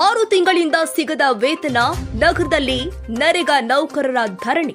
ಆರು ತಿಂಗಳಿಂದ ಸಿಗದ ವೇತನ ನಗರದಲ್ಲಿ ನರೇಗಾ ನೌಕರರ ಧರಣಿ.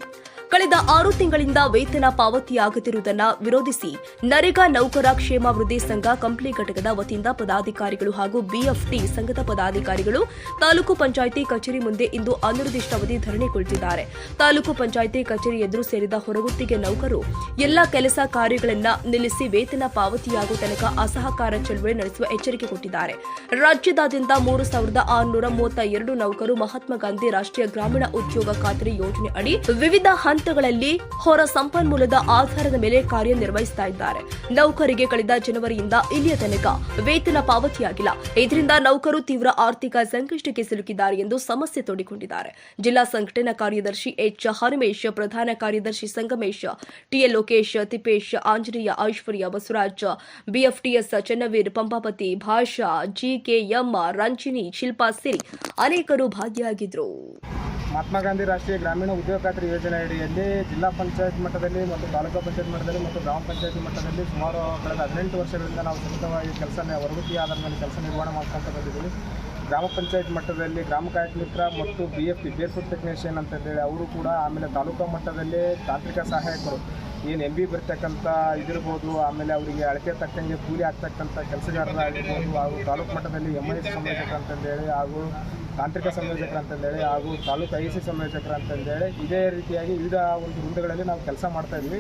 ಕಳೆದ ಆರು ತಿಂಗಳಿಂದ ವೇತನ ಪಾವತಿಯಾಗುತ್ತಿರುವುದನ್ನು ವಿರೋಧಿಸಿ ನರೇಗಾ ನೌಕರ ಕ್ಷೇಮಾಭಿವೃದ್ಧಿ ಸಂಘ ಕಂಪ್ಲಿ ಘಟಕದ ವತಿಯಿಂದ ಪದಾಧಿಕಾರಿಗಳು ಹಾಗೂ ಬಿಎಫ್ಟಿ ಸಂಘದ ಪದಾಧಿಕಾರಿಗಳು ತಾಲೂಕು ಪಂಚಾಯಿತಿ ಕಚೇರಿ ಮುಂದೆ ಇಂದು ಅನಿರ್ದಿಷ್ಟಾವಧಿ ಧರಣಿ ಕುಳಿತಿದ್ದಾರೆ. ತಾಲೂಕು ಪಂಚಾಯಿತಿ ಕಚೇರಿ ಎದುರು ಸೇರಿದ ಹೊರಗುತ್ತಿಗೆ ನೌಕರು ಎಲ್ಲಾ ಕೆಲಸ ಕಾರ್ಯಗಳನ್ನು ನಿಲ್ಲಿಸಿ ವೇತನ ಪಾವತಿಯಾಗುವ ತನಕ ಅಸಹಕಾರ ಚಳವಳಿ ನಡೆಸುವ ಎಚ್ಚರಿಕೆ ಕೊಟ್ಟಿದ್ದಾರೆ. ರಾಜ್ಯದಾದ್ಯಂತ ಮೂರು ಸಾವಿರದ ಆರುನೂರ ಮೂವತ್ತ ಎರಡು ನೌಕರು ಮಹಾತ್ಮ ಗಾಂಧಿ ರಾಷ್ಟ್ರೀಯ ಗ್ರಾಮೀಣ ಉದ್ಯೋಗ ಖಾತ್ರಿ ಯೋಜನೆ ಅಡಿ ವಿವಿಧ ಹಂತಗಳಲ್ಲಿ ಹೊರ ಸಂಪನ್ಮೂಲದ ಆಧಾರದ ಮೇಲೆ ಕಾರ್ಯನಿರ್ವಹಿಸ್ತಾ ಇದ್ದಾರೆ. ನೌಕರಿಗೆ ಕಳೆದ ಜನವರಿಯಿಂದ ಇಲ್ಲಿಯ ತನಕ ವೇತನ ಪಾವತಿಯಾಗಿಲ್ಲ. ಇದರಿಂದ ನೌಕರು ತೀವ್ರ ಆರ್ಥಿಕ ಸಂಕಷ್ಟಕ್ಕೆ ಸಿಲುಕಿದ್ದಾರೆ ಎಂದು ಸಮಸ್ಯೆ ತೋಡಿಕೊಂಡಿದ್ದಾರೆ. ಜಿಲ್ಲಾ ಸಂಘಟನಾ ಕಾರ್ಯದರ್ಶಿ ಎಚ್. ಹನುಮೇಶ್, ಪ್ರಧಾನ ಕಾರ್ಯದರ್ಶಿ Sangamesh TL Lokesh, Tippesh, Anjaneya, Aishwarya, Basavaraj BFTS Channaveer, Pampapati, Basha GKM Ranjini, Shilpa ಸಿರಿ ಅನೇಕರು ಭಾಗಿಯಾಗಿದ್ದರು. ಮಹಾತ್ಮ ಗಾಂಧಿ ರಾಷ್ಟ್ರೀಯ ಗ್ರಾಮೀಣ ಉದ್ಯೋಗ ಖಾತ್ರಿ ಯೋಜನೆ ಅಡಿಯಲ್ಲಿ ಜಿಲ್ಲಾ ಪಂಚಾಯತ್ ಮಟ್ಟದಲ್ಲಿ ಮತ್ತು ತಾಲೂಕು ಪಂಚಾಯತ್ ಮಟ್ಟದಲ್ಲಿ ಮತ್ತು ಗ್ರಾಮ ಪಂಚಾಯತ್ ಮಟ್ಟದಲ್ಲಿ ಸುಮಾರು ಕಳೆದ ಹದಿನೆಂಟು ವರ್ಷಗಳಿಂದ ನಾವು ಸತತವಾಗಿ ಕೆಲಸ ಹೊರಗುತ್ತಿ ಆಧಾರದ ಮೇಲೆ ಕೆಲಸ ನಿರ್ವಹಣೆ ಮಾಡ್ಕೊಂತ ಬಂದಿದ್ದೀವಿ. ಗ್ರಾಮ ಪಂಚಾಯತ್ ಮಟ್ಟದಲ್ಲಿ ಗ್ರಾಮ ಕಾಯಕ ಮಿತ್ರ ಮತ್ತು B F P bare foot technician ಅಂತ ಹೇಳಿ ಅವರು ಕೂಡ ಆಮೇಲೆ ತಾಲೂಕು ಮಟ್ಟದಲ್ಲಿ ತಾಂತ್ರಿಕ ಸಹಾಯಕರು. ಏನು ಎಂ ಬಿ ಬರ್ತಕ್ಕಂಥ ಇದಿರ್ಬೋದು, ಆಮೇಲೆ ಅವರಿಗೆ ಅಳತೆ ತಕ್ಕಂಗೆ ಕೂಲಿ ಆಗ್ತಕ್ಕಂಥ ಕೆಲಸಗಾರರಾಗಿರ್ಬೋದು, ಹಾಗೂ ತಾಲೂಕು ಮಟ್ಟದಲ್ಲಿ ಎಂ ಐ ಸಂಯೋಜಕರು ಅಂತಂದೇಳಿ, ಹಾಗೂ ತಾಂತ್ರಿಕ ಸಂಯೋಜಕರು ಅಂತಂದೇಳಿ, ಹಾಗೂ ತಾಲೂಕು ಐ ಸಿ ಸಂಯೋಜಕರು ಅಂತಂದೇಳಿ, ಇದೇ ರೀತಿಯಾಗಿ ವಿವಿಧ ಒಂದು ವೃಂದಗಳಲ್ಲಿ ನಾವು ಕೆಲಸ ಮಾಡ್ತಾ ಇದ್ವಿ.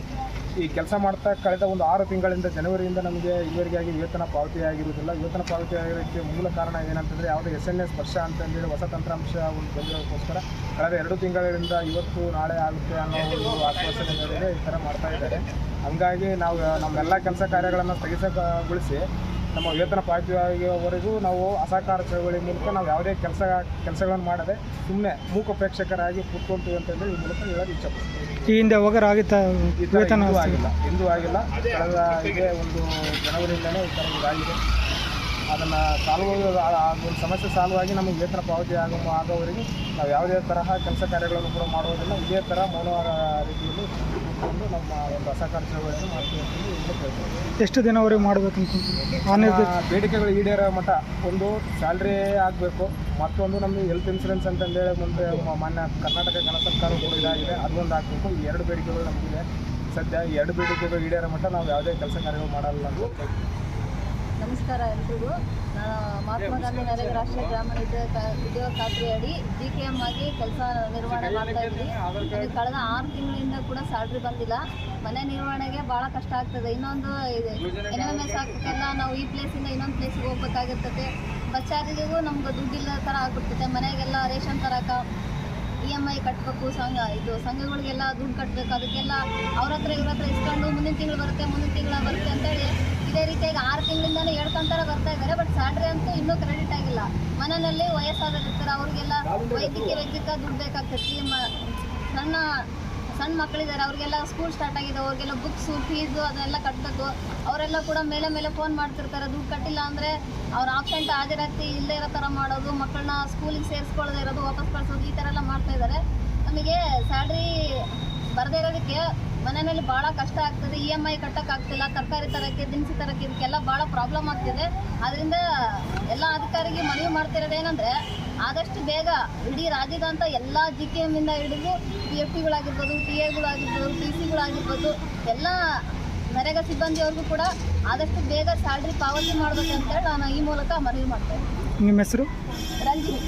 ಈ ಕೆಲಸ ಮಾಡ್ತಾ ಕಳೆದ ಒಂದು ಆರು ತಿಂಗಳಿಂದ ಜನವರಿಯಿಂದ ನಮಗೆ ಇದುವರೆಗಾಗಿ ವೇತನ ಪಾವತಿ ಆಗಿರುವುದಿಲ್ಲ ವೇತನ ಪಾವತಿ ಆಗಿರೋಕ್ಕೆ ಮೂಲ ಕಾರಣ ಏನಂತಂದರೆ ಯಾವುದೇ ಎಸ್ ಎನ್ ಎಸ್ ಸ್ಪರ್ಶ ಅಂತಂದೇಳಿ ಹೊಸ ತಂತ್ರಾಂಶ ಒಂದು ಬಂದಿರೋದಕ್ಕೋಸ್ಕರ ಕಳೆದ ಎರಡು ತಿಂಗಳಿಂದ ಇವತ್ತು ನಾಳೆ ಆಗುತ್ತೆ ಅನ್ನೋ ಒಂದು ಆಶ್ವಾಸನೆ ಈ ಥರ ಮಾಡ್ತಾ ಇದ್ದಾರೆ. ಹಂಗಾಗಿ ನಾವು ನಮ್ಮೆಲ್ಲ ಕೆಲಸ ಕಾರ್ಯಗಳನ್ನು ಸ್ಥಗಿತಗೊಳಿಸಿ ನಮ್ಮ ವೇತನ ಪಾವತಿಯಾಗುವವರೆಗೂ ನಾವು ಅಸಹಕಾರ ಚಳವಳಿ ಮೂಲಕ ನಾವು ಯಾವುದೇ ಕೆಲಸ ಕೆಲಸಗಳನ್ನು ಮಾಡದೆ ಸುಮ್ಮನೆ ಮೂಕ ಪ್ರೇಕ್ಷಕರಾಗಿ ಕೂತ್ಕೊಂತೀವಿ ಅಂತಂದರೆ ಈ ಮೂಲಕ ಹೇಳೋದು ಇಚ್ಛಪಡ್ತೀವಿ ಈ ಹಿಂದೆ ಆಗಿತ್ತ ವೇತನ ಆಗಿಲ್ಲ. ಎಂದೂ ಆಗಿಲ್ಲ. ಕಳೆದ ಇದೇ ಒಂದು ಜನವರಿಯಿಂದಲೇ ಈ ಥರ ಇದಾಗಿದೆ ಅದನ್ನು ಸಾಲ್ವ್ ಒಂದು ಸಮಸ್ಯೆ ಸಾಲ್ವ್ ಆಗಿ ನಮಗೆ ವೇತನ ಪಾವತಿ ಆಗೋ ಆಗೋವರೆಗೆ ನಾವು ಯಾವುದೇ ತರಹ ಕೆಲಸ ಕಾರ್ಯಗಳನ್ನು ಕೂಡ ಮಾಡುವುದಿಲ್ಲ. ಇದೇ ಥರ ಮೌನವಾರ ರೀತಿಯಲ್ಲಿ ಕೂತ್ಕೊಂಡು ನಮ್ಮ ಒಂದು ಹೊಸ ಚಳವಳಿಯನ್ನು ಮಾಡ್ತೀವಿ ಅಂತ ಎಷ್ಟು ದಿನವರೆಗೆ ಮಾಡಬೇಕು ಅಂತ ಬೇಡಿಕೆಗಳು ಈಡೇರೋ ಮಟ್ಟ ಒಂದು ಸ್ಯಾಲ್ರಿ ಆಗಬೇಕು. ಮತ್ತೊಂದು ನಮಗೆ ಹೆಲ್ತ್ ಇನ್ಸೂರೆನ್ಸ್ ಅಂತಂದೇಳಿ ಮುಂದೆ ಮಾನ್ಯ ಕರ್ನಾಟಕ ಗಣ ಸರ್ಕಾರ ಕೂಡ ಇದಾಗಿದೆ. ಅದೊಂದು ಆಗಬೇಕು. ಈ ಎರಡು ಬೇಡಿಕೆಗಳು ನಮಗಿದೆ. ಸದ್ಯ ಎರಡು ಬೇಡಿಕೆಗಳು ಈಡೇರೋ ಮಟ್ಟ ನಾವು ಯಾವುದೇ ಕೆಲಸ ಕಾರ್ಯಗಳು ಮಾಡಲ್ಲ ಅಂತ ನಮಸ್ಕಾರ ಎಲ್ರಿಗೂ. ನಾನು ಮಹಾತ್ಮ ಗಾಂಧಿ ನರೇಗಾ ರಾಷ್ಟ್ರೀಯ ಗ್ರಾಮೀಣ ಉದ್ಯೋಗ ಉದ್ಯೋಗ ಖಾತ್ರಿ ಅಡಿ ಜಿ ಕೆ ಎಂ ಆಗಿ ಕೆಲಸ ನಿರ್ವಹಣೆ ಮಾಡ್ತಾ ಇದ್ವಿ. ನನಗೆ ಕಳೆದ ಆರು ತಿಂಗಳಿಂದ ಕೂಡ ಸ್ಯಾಲ್ರಿ ಬಂದಿಲ್ಲ. ಮನೆ ನಿರ್ವಹಣೆಗೆ ಭಾಳ ಕಷ್ಟ ಆಗ್ತದೆ. ಇನ್ನೊಂದು ಎನ್ ಎಂ ಎಸ್ ಆಗ್ತಿಲ್ಲ ನಾವು ಈ ಪ್ಲೇಸಿಂದ ಇನ್ನೊಂದು ಪ್ಲೇಸಿಗೆ ಹೋಗ್ಬೇಕಾಗಿರ್ತದೆ. ಬಸ್ ಚಾರ್ಜಿಗೂ ನಮ್ಗೆ ದುಡ್ಡಿಲ್ಲ ಥರ ಆಗ್ಬಿಡ್ತದೆ. ಮನೆಗೆಲ್ಲ ರೇಷನ್ ತರಕ, ಇ ಎಂ ಐ ಕಟ್ಟಬೇಕು ಸಂಘ ಇದು ಸಂಘಗಳಿಗೆಲ್ಲ ದುಡ್ಡು ಕಟ್ಟಬೇಕು ಅದಕ್ಕೆಲ್ಲ ಅವ್ರ ಹತ್ರ, ಇವ್ರ ಹತ್ರ ಇಸ್ಕೊಂಡು ಮುಂದಿನ ತಿಂಗಳು ಬರುತ್ತೆ, ಮುಂದಿನ ತಿಂಗಳ ಬರುತ್ತೆ ಅಂತೇಳಿ ಇದೇ ರೀತಿಯಾಗಿ ಆರು ತಿಂಗಳಿಂದಾನು ಹೇಳ್ಕೊಂತಾರ ಬರ್ತಾ ಇದ್ದಾರೆ ಬಟ್ ಸ್ಯಾಲ್ರಿ ಅಂತೂ ಇನ್ನೂ ಕ್ರೆಡಿಟ್ ಆಗಿಲ್ಲ. ಮನೆಯಲ್ಲಿ ವಯಸ್ಸಾದವ್ರು ಇರ್ತಾರೆ, ಅವ್ರಿಗೆಲ್ಲ ವೈದ್ಯಕೀಯ ವೈದ್ಯಕ ದುಡ್ಡು ಬೇಕಾಗ್ತದೆ. ಸಣ್ಣ ಸಣ್ಣ ಮಕ್ಕಳಿದ್ದಾರೆ, ಅವ್ರಿಗೆಲ್ಲ ಸ್ಕೂಲ್ ಸ್ಟಾರ್ಟ್ ಆಗಿದೆ, ಅವ್ರಿಗೆಲ್ಲ ಬುಕ್ಸು ಫೀಸು ಅದನ್ನೆಲ್ಲ ಕಟ್ಟಬೇಕು ಅವರೆಲ್ಲ ಕೂಡ ಮೇಲೆ ಮೇಲೆ ಫೋನ್ ಮಾಡ್ತಿರ್ತಾರೆ, ದುಡ್ಡು ಕಟ್ಟಿಲ್ಲ ಅಂದರೆ ಅವ್ರ ಆಬ್ಸೆಂಟ್ ಹಾಜರಾಗ್ತಿ ಇಲ್ಲೇ ಇರೋ ಥರ ಮಾಡೋದು, ಮಕ್ಕಳನ್ನ ಸ್ಕೂಲಿಗೆ ಸೇರಿಸ್ಕೊಳ್ಳದೆ ಇರೋದು, ವಾಪಸ್ ಕಳ್ಸೋದು, ಈ ಥರ ಎಲ್ಲ ಮಾಡ್ತಾ ಇದ್ದಾರೆ. ನಮಗೆ ಸ್ಯಾಲ್ರಿ ಬರದೇ ಇರೋದಕ್ಕೆ ಮನೆಯಲ್ಲಿ ಭಾಳ ಕಷ್ಟ ಆಗ್ತದೆ ಇ ಎಂ ಐ ಕಟ್ಟೋಕ್ಕಾಗ್ತಿಲ್ಲ ತರಕಾರಿ ತರಕ್ಕೆ ದಿನಸಿ ತರಕ್ಕೆ ಇದಕ್ಕೆಲ್ಲ ಭಾಳ ಪ್ರಾಬ್ಲಮ್ ಆಗ್ತಿದೆ. ಅದರಿಂದ ಎಲ್ಲ ಅಧಿಕಾರಿಗೆ ಮನವಿ ಮಾಡ್ತಿರೋದು ಏನಂದ್ರೆ ಆದಷ್ಟು ಬೇಗ ಇಡೀ ರಾಜ್ಯದಂತ ಎಲ್ಲ ಜಿ ಕೆ ಎಮ್ಮಿಂದ ಹಿಡಿದು ಪಿ ಎಫ್ ಟಿಗಳಾಗಿರ್ಬೋದು ಟಿ ಎಗಳಾಗಿರ್ಬೋದು ಟಿ ಸಿಗಳಾಗಿರ್ಬೋದು ಎಲ್ಲ ನರೇಗಾ ಸಿಬ್ಬಂದಿಯವ್ರಿಗೂ ಕೂಡ ಆದಷ್ಟು ಬೇಗ ಸ್ಯಾಲ್ರಿ ಪಾವತಿ ಮಾಡಬೇಕು ಅಂತೇಳಿ ನಾನು ಈ ಮೂಲಕ ಮನವಿ ಮಾಡ್ತೇನೆ. ನಿಮ್ಮ ಹೆಸರು? ರಂಜಿನಿ.